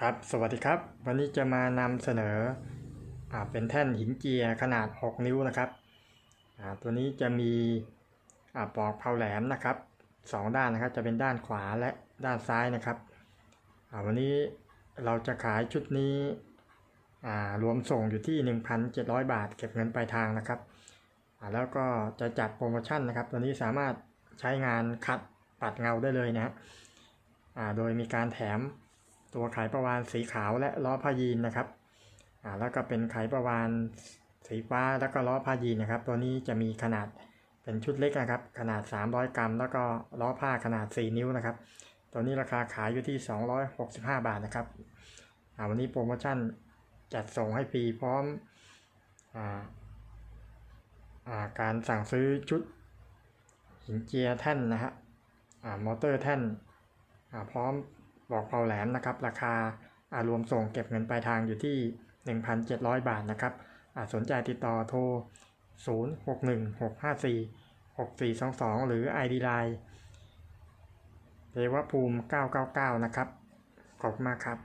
ครับ สวัสดีครับ วันนี้จะมานำเสนออ่าเป็นแท่นหินเจียขนาด 6 นิ้วนะครับอ่าตัวนี้จะมีอ่าปอกเผาแหลมนะครับสองด้านนะครับ จะเป็นด้านขวาและด้านซ้ายนะครับอ่าวันนี้เราจะขายชุดนี้อ่ารวมส่งอยู่ที่ 1,700 บาท เก็บเงินปลายทางนะครับอ่าแล้วก็จะจัดโปรโมชั่นนะครับ ตัวนี้สามารถใช้งานขัดปัดเงาได้เลยนะฮะอ่าโดยมีการแถม ตัวไขประวานสีขาวและล้อผ้ายีนนะครับอ่าแล้วก็เป็นไขประวานสีฟ้าแล้วก็ล้อผ้ายีนนะครับ ตัวนี้จะมีขนาดเป็นชุดเล็กนะครับ ขนาด 300 กรัม แล้วก็ล้อผ้าขนาด 4 นิ้วนะครับ ตัวนี้ราคาขายอยู่ที่ 265 บาทนะครับอ่าวันนี้โปรโมชั่นจัดส่งให้ฟรีพร้อมอ่าอ่าการสั่งซื้อชุดหินเจียแท่นนะฮะอ่ามอเตอร์แท่นอ่าพร้อม บอกเผาแหลมนะครับราคาอารวมส่งเก็บเงินปลายทางอยู่ที่ 1,700 บาทนะครับอาสนใจติดต่อโทร 0616546422 หรือ ID Line เทวภูมิ 999 นะครับ ขอบมากครับ